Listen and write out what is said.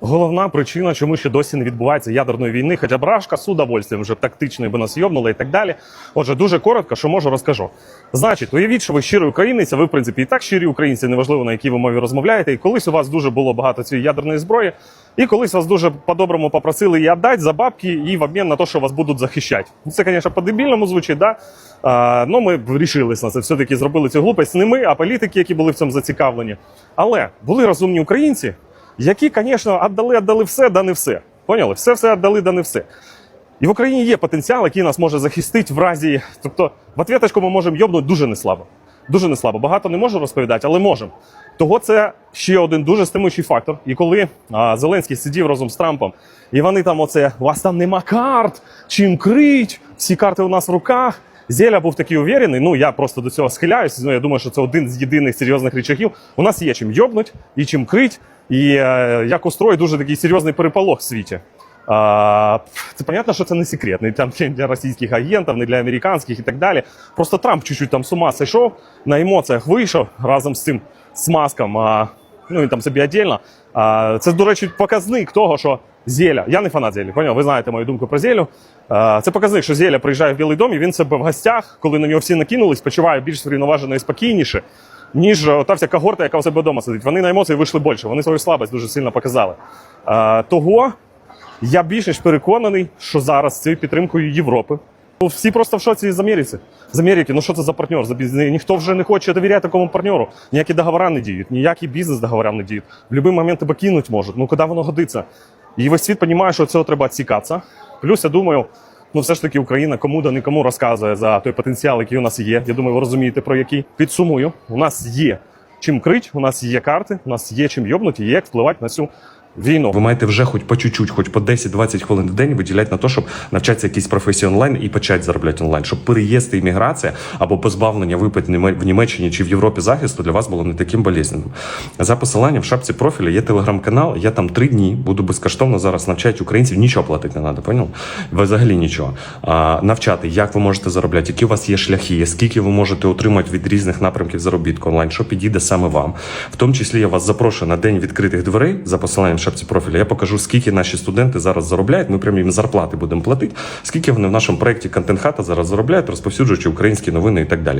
головна причина, чому ще досі не відбувається ядерної війни, хоча б Рашка з удовольствием вже тактично би нас йобнула і так далі. Отже, дуже коротко, що можу розкажу. Значить, уявіть, що ви щирий українець, а ви, в принципі, і так щирі українці, неважливо на якій ви мові розмовляєте. І колись у вас дуже було багато цієї ядерної зброї, і колись вас дуже по-доброму попросили її віддати за бабки і в обмін на те, що вас будуть захищати. Ну, Це, звісно, по-дебільному звучить, да? А, ну, ми вирішились на це. Все-таки зробили цю глупость не ми, а політики, які були в цьому зацікавлені. Але були розумні українці, які, звісно, віддали, віддали все, да не все. Поняли? Все все віддали, да не все. І в Україні є потенціал, який нас може захистити в разі. Тобто, в ответочку ми можемо йобнути дуже неслабо. Дуже неслабо. Багато не можу розповідати, але можемо. Того це ще один дуже стимуючий фактор. І коли а, Зеленський сидів разом з Трампом, і вони там оце, у вас там нема карт, чим крить, всі карти у нас в руках. Зеля був такий уверений, ну я просто до цього схиляюсь. Ну я думаю, що це один з єдиних серйозних речагів. У нас є чим йобнуть і чим крить, і е, як устроїть дуже такий серйозний переполох в світі. А, це понятно, що це не секрет, не там для російських агентів, не для американських і так далі. Просто Трамп чуть-чуть там з ума сійшов, на емоціях вийшов разом з цим смазком. А, ну він там собі віддільно. А, це, до речі, показник того, що Зеля. Я не фанат Зелі, поняв? Ви знаєте мою думку про Зелю. А, це показник, що Зеля приїжджає в Білий дом, і він себе в гостях, коли на нього всі накинулись, почуває більш врівноважено і спокійніше. Ніж та вся когорта, яка у себе вдома сидить. Вони на емоції вийшли більше, вони свою слабость дуже сильно показали. А, того я більш ніж переконаний, що зараз з цією підтримкою Європи. Ну, всі просто в шоці з Америки. З Америки, ну що це за партнер? За біз- Ніхто вже не хоче довіряти такому партнеру. Ніякі договори не діють, ніякі бізнес договори не діють. В будь-який момент тебе кинуть можуть. Ну куди воно годиться? І весь світ розуміє, що цього треба цікатися. Плюс я думаю, ну все ж таки Україна кому да нікому розказує за той потенціал, який у нас є. Я думаю, ви розумієте про який. Підсумую, у нас є чим крить, у нас є карти, у нас є чим йобнути, є як впливати на цю війну. Ви маєте вже хоч по чуть-чуть, хоч по 10-20 хвилин в день виділяти на те, щоб навчатися якійсь професії онлайн і почати заробляти онлайн, щоб переїзд і імміграція або позбавлення випит в Німеччині чи в Європі захисту для вас було не таким болезненним. За посиланням в шапці профіля є телеграм-канал. Я там три дні буду безкоштовно зараз навчати українців. Нічого платити не треба, поняв? Взагалі нічого. А, навчати, як ви можете заробляти, які у вас є шляхи, скільки ви можете отримати від різних напрямків заробітку онлайн, що підійде саме вам. В тому числі я вас запрошую на день відкритих дверей за посиланням шапці профіля. Я покажу, скільки наші студенти зараз заробляють. Ми прямо їм зарплати будемо платити, скільки вони в нашому проєкті контент хата зараз заробляють, розповсюджуючи українські новини і так далі.